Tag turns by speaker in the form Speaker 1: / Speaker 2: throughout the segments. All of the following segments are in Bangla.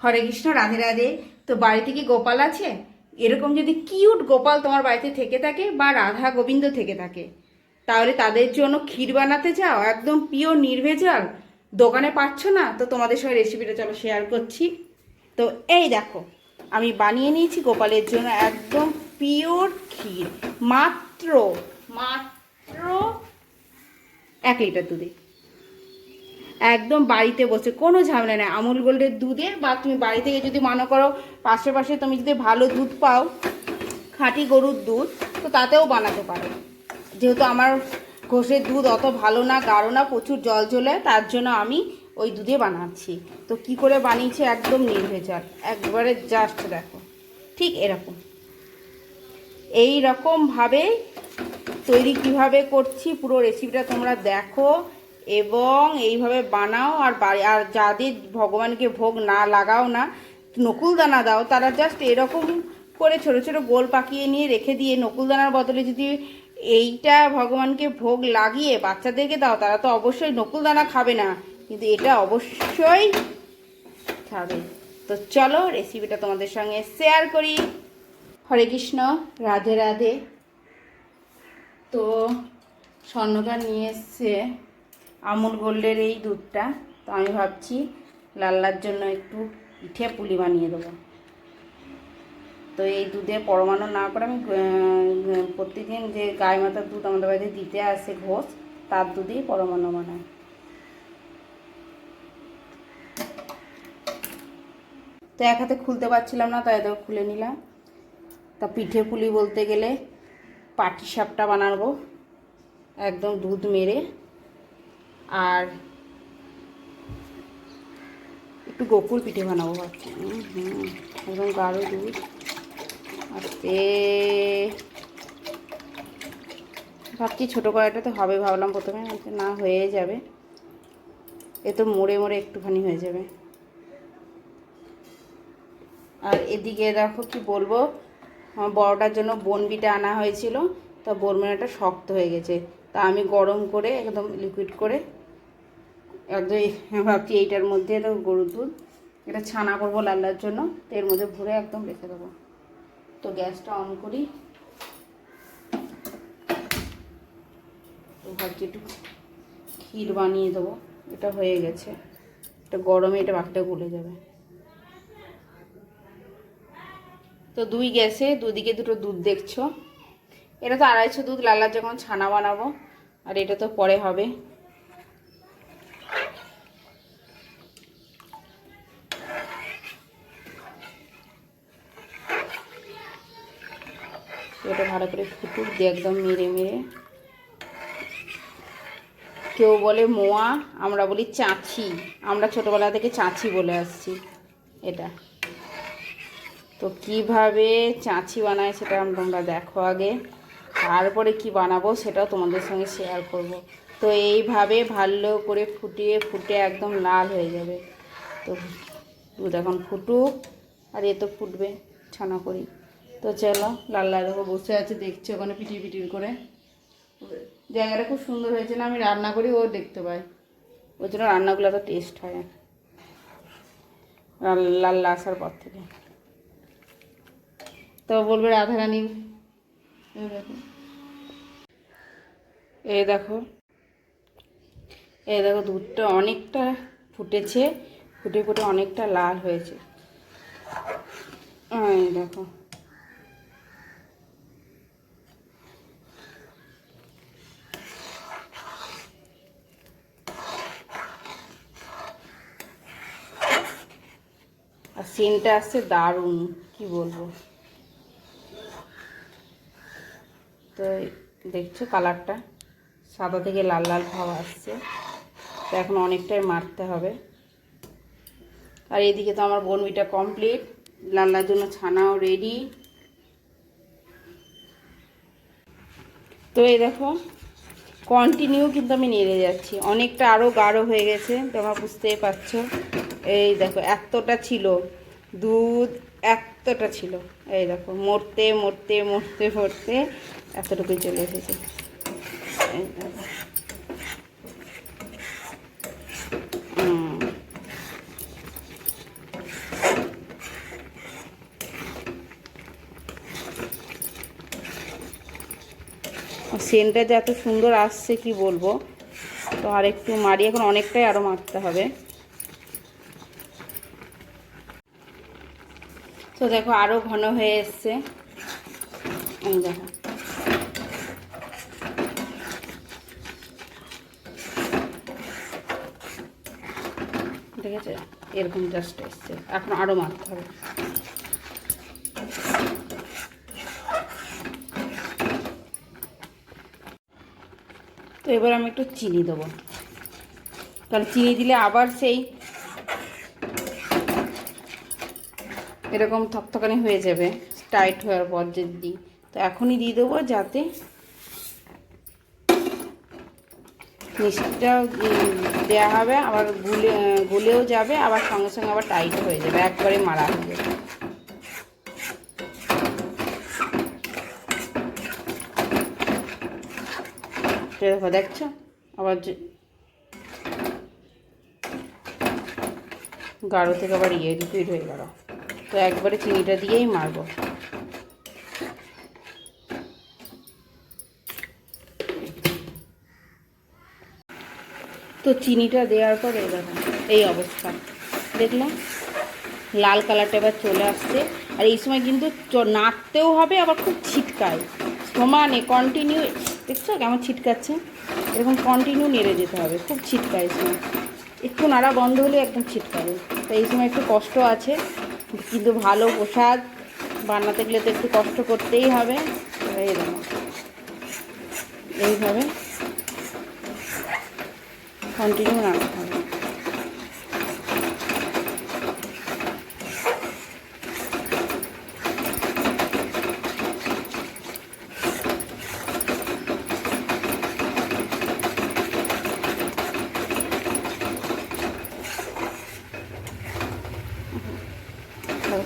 Speaker 1: হরে কৃষ্ণ, রাধে রাধে। তো বাড়িতে কি গোপাল আছে? এরকম যদি কিউট গোপাল তোমার বাড়িতে থেকে থাকে বা রাধা গোবিন্দ থেকে থাকে, তাহলে তাদের জন্য ক্ষীর বানাতে চাও? একদম পিওর নির্ভেজাল। দোকানে পাচ্ছ না? তো তোমাদের সঙ্গে রেসিপিটা চলো শেয়ার করছি। তো এই দেখো, আমি বানিয়ে নিয়েছি গোপালের জন্য একদম পিওর ক্ষীর। মাত্র মাত্র এক লিটার দুধে। একদম বাড়িতে বসে, কোনো ঝামেলা নেই। আমুল গোল্ডের দুধের বা তুমি বাড়ি থেকে যদি মনে করো পাশে তুমি যদি ভালো দুধ পাও, খাঁটি গরুর দুধ, তো তাতেও বানাতে পারো। যেহেতু আমার ঘষের দুধ অত ভালো না, গাঢ় না, প্রচুর জল জ্বলে তার জন্য আমি ওই দুধে বানাচ্ছি। তো কি করে বানিয়েছি একদম নির্ভেজাল একবারে জাস্ট দেখো, ঠিক এরকম। এই রকমভাবে তৈরি কীভাবে করছি, পুরো রেসিপিটা তোমরা দেখো। এবং এইভাবে বানাও আর বাড়ি আর যাদের ভগবানকে ভোগ না লাগাও না নকুল দানা দাও, তারা জাস্ট এরকম করে ছোট ছোট গোল পাকিয়ে নিয়ে রেখে দিয়ে নকুল দানার বদলে যদি এইটা ভগবানকে ভোগ লাগিয়ে বাচ্চাদেরকে দাও, তারা তো অবশ্যই নকুল দানা খাবে না। কিন্তু এটা অবশ্যই খাবে। তো চলো রেসিপিটা তোমাদের সঙ্গে শেয়ার করি। হরে কৃষ্ণ, রাধে রাধে। তো স্বর্ণকার নিয়ে এসছে আমুল গোল্ডের এই দুধটা তো আমি ভাবছি লাল্লার জন্য একটু পিঠে পুলি বানিয়ে দেবো। তো এই দুধে পরমাণু না করে আমি আহ, প্রত্যেকদিন যে গায়ে মাথার দুধ আমাদের বাড়িতে দিতে আসে ঘোষ তার দুধেই পরমাণু বানায়। তো এক হাতে খুলতে পারছিলাম না তাই তো খুলে নিলাম। তা পিঠে পুলি বলতে গেলে পাটি সাপটা বানাবো একদম দুধ মেরে। আর একটু গোকুল পিঠে বানাবো ভাবছি। একদম গাঢ় দুধ আস্তে ভাবছি ছোটো কড়াইটাতে হবে ভাবলাম প্রথমে, না হয়ে যাবে। এ তো মোড়ে মোড়ে একটুখানি হয়ে যাবে। আর এদিকে দেখো কি বলব, আমার বড়টার জন্য বনবিটা আনা হয়েছিল, তা বনবিটাটা শক্ত হয়ে গেছে। তা আমি গরম করে একদম লিকুইড করে একদম ভাবছি এইটার মধ্যে তো গরুর দুধ, এটা ছানা করব লাল্লার জন্য, তো এর মধ্যে ভরে একদম রেখে দেবো। তো গ্যাসটা অন করি। তো ভাবছি একটু ক্ষীর বানিয়ে দেবো, এটা হয়ে গেছে। এটা গরমে এটা বাকিটা গলে যাবে। তো দুই গ্যাসে দুদিকে দুটো দুধ দেখছ। এটা তো আড়াইশো দুধ, লাল্লার যখন ছানা বানাবো, আর এটা তো পরে হবে। ভালো করে ফুটুক দিয়ে একদম মেরে মেরে। কেউ বলে মোয়া, আমরা বলি চাঁচি। আমরা ছোটোবেলা থেকে চাঁচি বলে আসছি, এটা। তো কীভাবে চাঁচি বানায় সেটা তোমরা দেখো আগে। তারপরে কি বানাবো সেটাও তোমাদের সঙ্গে শেয়ার করব। তো এইভাবে ভালো করে ফুটিয়ে ফুটে একদম লাল হয়ে যাবে। তো দুধ এখন ফুটুক, আর এ তো ফুটবে, ছানা করি। তো চলো, লাল লাল দেখো বসে আছে, দেখছে ওখানে পিটির পিটির করে। জায়গাটা খুব সুন্দর হয়েছে না, আমি রান্না করি, ও দেখতে পাই ওই জন্য রান্নাগুলো এত টেস্ট হয় লাল লাল আসার পর থেকে। তো বলবে রাধারানী। এই দেখো এই দেখো। এই দেখো দুধটা অনেকটা ফুটেছে, ফুটে ফুটে অনেকটা লাল হয়েছে। এই দেখো আর সেন্টটা আসছে দারুণ, কি বলব? তো দেখছ কালারটা? সাদা থেকে লাল লাল ভাব আসছে। তো এখন অনেকটাই মারতে হবে। আর এদিকে তো আমার বনবিটা কমপ্লিট লাল্লার জন্য ছানাও রেডি তো এই দেখো কন্টিনিউ কিন্তু আমি নেড়ে যাচ্ছি। অনেকটা আরও গাঢ় হয়ে গেছে, তোমরা বুঝতেই পারছ। এই দেখো, এতটা ছিল। দুধ এতটা ছিল। এই দেখো, মরতে মরতে মরতে মরতে এতটুকুই চলে এসেছে। সেন্টটা যে এত সুন্দর আসছে, কি বলব? তো আর একটু মারি, এখন অনেকটাই আরও মারতে হবে। দেখো আরও ঘন হয়ে এসছে। দেখো। ঠিক আছে? এরকম জাস্ট এসছে। এখন আরও মারতে হবে। তো এবার আমি একটু চিনি দেবো। কারণ চিনি দিলে আবার সেই এরকম থকথকানি হয়ে যাবে টাইট হওয়ার পর যদি তো এখনই দিয়ে দেবো যাতে মিষ্টিটাও দেওয়া হবে, আবার গুলে, গুলেও যাবে, আবার সঙ্গে সঙ্গে আবার টাইট হয়ে যাবে, একবারে মারা হয়ে যাবে। দেখো, দেখছ? আবার গাঢ় থেকে আবার ইয়ে রিপিট হয়ে গেল। তো একবারে চিনিটা দিয়েই মারবো। তো চিনিটা দেওয়ার পর দেখো, এই অবস্থা। দেখলাম লাল কালারটা এবার চলে আসছে। আর এই সময় কিন্তু নাড়তেও হবে, আবার খুব ছিটকায়। সমানে কন্টিনিউ দেখছ কেমন ছিটকাচ্ছে? এরকম কন্টিনিউ নেড়ে যেতে হবে, খুব ছিটকায় এই সময়। একটু নাড়া বন্ধ হলে একদম ছিটকাবে। তো এই সময় একটু কষ্ট আছে। কিন্তু ভালো প্রসাদ। বানাতে গেলে তো একটু কষ্ট করতেই হবে। এইভাবে কন্টিনিউ রাখতে হবে।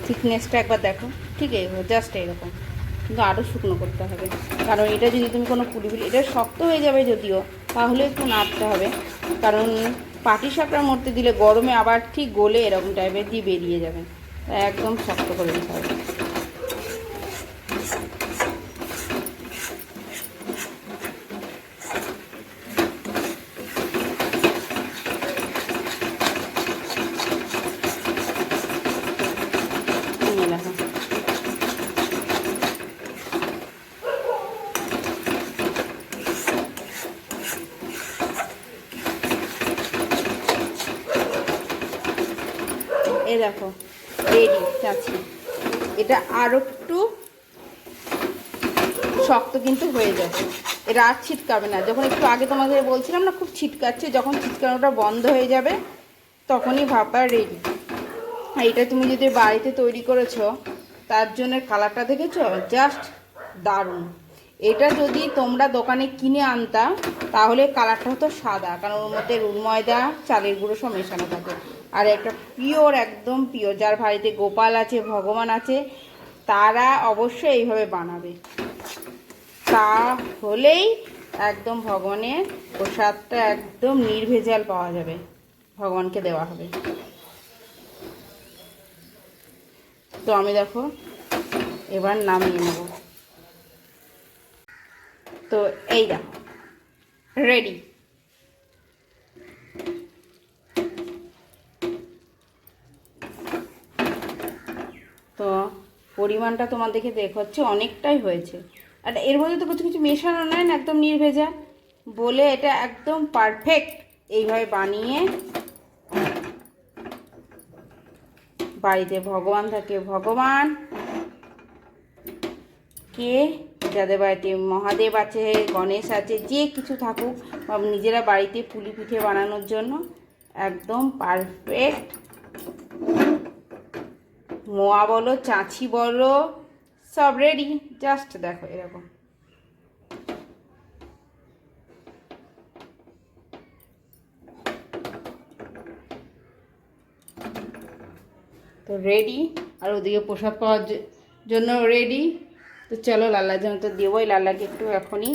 Speaker 1: থিকনেসটা একবার দেখো। ঠিক এই জাস্ট এইরকম। কিন্তু আরও শুকনো করতে হবে। কারণ এটা যদি তুমি কোনো পুরি এটা শক্ত হয়ে যাবে যদিও, তাহলে একটু নাড়তে হবে। কারণ পাটি সাপড়ার মধ্যে দিলে গরমে আবার ঠিক গলে এরকম টাইপের দিয়ে বেরিয়ে যাবে। একদম শক্ত করে দিতে হবে এই দেখো এই দেখো রেডি চাচ্ছি এটা আরও একটু শক্ত কিন্তু হয়ে যাচ্ছে এটা আর ছিটকাবে না। যখন একটু আগে তোমাদের বলছিলাম না, খুব ছিটকাচ্ছে, যখন ছিটকানোটা বন্ধ হয়ে যাবে, তখনই ভাপা রেডি আর এটা তুমি যদি বাড়িতে তৈরি করেছ, তার জন্য কালারটা দেখেছ? জাস্ট দারুণ। এটা যদি তোমরা দোকানে কিনে আনতা, তাহলে কালারটা হতো সাদা, কারণ ওর মধ্যে রুল ময়দা, চালের গুঁড়ো সব মেশানো থাকে। আর একটা পিওর একদম পিওর যার বাড়িতে গোপাল আছে, ভগবান আছে, তারা অবশ্যই এইভাবে বানাবে। তাহলেই একদম ভগবানের প্রসাদটা একদম নির্ভেজাল পাওয়া যাবে, ভগবানকে দেওয়া হবে। তো আমি দেখো, এবার নামিয়ে নেব। তো এই দেখো রেডি তো পরিমাণটা তোমাদেরকে দেখাচ্ছে, অনেকটাই হয়েছে। আর এর মধ্যে তো কিছু কিছু মেশানো নয় না একদম নির্ভেজা। বলে এটা একদম পারফেক্ট এইভাবে বানিয়ে বাড়িতে ভগবান থাকে, ভগবান কে যাদের বাড়িতে মহাদেব আছে, গণেশ আছে, যে কিছু থাকুক, বা নিজেরা বাড়িতে পুলি পিঠে বানানোর জন্য একদম পারফেক্ট মোয়া বলো, চাঁচি বলো, সব রেডি জাস্ট দেখো এরকম। তো রেডি আর ওদিকে প্রসাদ পাওয়ার জন্য রেডি তো চলো লাল্লার জন্য তো দেবোই লাল্লাকে একটু এখনই